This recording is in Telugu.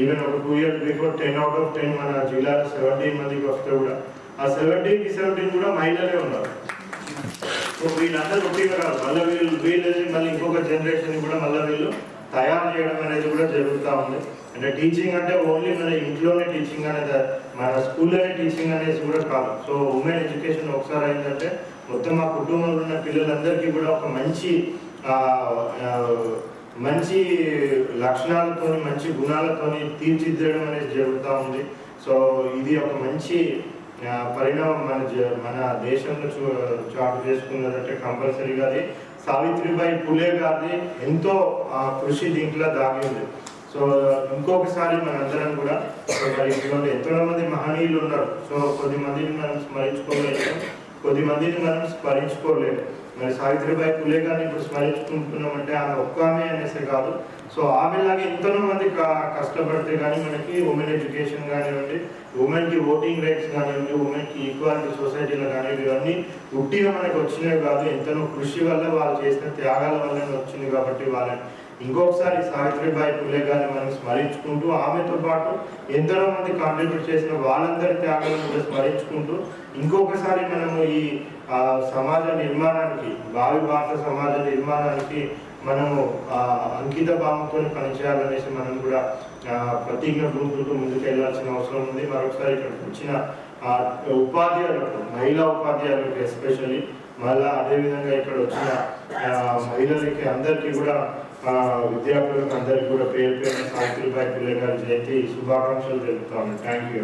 ఈవెన్ ఒక two years before ten out of ten మన జిల్లాలో సెవెంటీన్ మందికి వస్తే కూడా ఆ సెవెంటీన్కి సెవెంటీన్ కూడా మహిళలే ఉన్నారు. సో వీళ్ళందరూ ఒకేగా కాదు మళ్ళీ వీళ్ళు వీళ్ళని మళ్ళీ ఇంకొక జనరేషన్ కూడా మళ్ళీ వీళ్ళు తయారు చేయడం అనేది కూడా జరుగుతూ ఉంది. అంటే టీచింగ్ అంటే ఓన్లీ మన ఇంట్లోనే టీచింగ్ అనేది మన స్కూల్లోనే టీచింగ్ అనేది కూడా కాదు. సో ఉమెన్ ఎడ్యుకేషన్ ఒకసారి అయిందంటే మొత్తం మా కుటుంబంలో ఉన్న పిల్లలందరికీ కూడా ఒక మంచి మంచి లక్షణాలతో మంచి గుణాలతోని తీర్చిదిద్దడం అనేది జరుగుతూ ఉంది. సో ఇది ఒక మంచి పరిణామం మన మన దేశంలో చూ చాటు చేసుకున్నదంటే కంపల్సరీగా అది. సావిత్రిబాయి పులే గారిది ఎంతో కృషి దీంట్లో దాగి ఉంది. సో ఇంకొకసారి మనందరం కూడా మరి ఇటువంటి ఎంతో మంది మహనీయులు ఉన్నారు. సో కొద్ది మందిని మనం స్మరించుకోలేదు కొద్ది మందిని మనం స్మరించుకోలేదు మరి సావిత్రిబాయి పులే గారిని ఇప్పుడు స్మరించుకుంటున్నామంటే ఆమె ఒక్క ఆమె అనేసి కాదు. సో ఆమెలాగే ఎంతనో మంది కష్టపడితే కానీ మనకి ఉమెన్ ఎడ్యుకేషన్ కానివ్వండి ఉమెన్కి ఓటింగ్ రైట్స్ కానివ్వండి ఉమెన్కి ఈక్వాలిటీ సొసైటీలో కానివ్వండి ఇవన్నీ ఉట్టిగా మనకు వచ్చినవి కాదు. ఎంతనో కృషి వల్ల వాళ్ళు చేసిన త్యాగాల వల్లనే వచ్చింది కాబట్టి వాళ్ళని ఇంకొకసారి సావిత్రిబాయి పులే గారిని మనం స్మరించుకుంటూ ఆమెతో పాటు ఎందరో మంది కాంట్రిబ్యూట్ చేసిన వాళ్ళందరి త్యాగాలను కూడా స్మరించుకుంటూ ఇంకొకసారి మనము ఈ ఆ, సమాజ నిర్మాణానికి భావి భారత సమాజ నిర్మాణానికి మనము ఆ, అంకిత భావంతో పనిచేయాలనేసి మనం కూడా ప్రతిజ్ఞ గ్రూపులకు ముందుకెళ్ళాల్సిన అవసరం ఉంది. మరొకసారి ఇక్కడికి వచ్చిన ఆ, ఉపాధ్యాయులకు మహిళా ఉపాధ్యాయులకు ఎస్పెషల్లీ మళ్ళా అదేవిధంగా ఇక్కడ వచ్చిన మహిళలకి అందరికీ కూడా విద్యార్థులకు అందరికీ కూడా పేరు పేరు సావిత్రిబాయి పిల్లగారి జయంతి శుభాకాంక్షలు తెలుపుతాను థ్యాంక్ యూ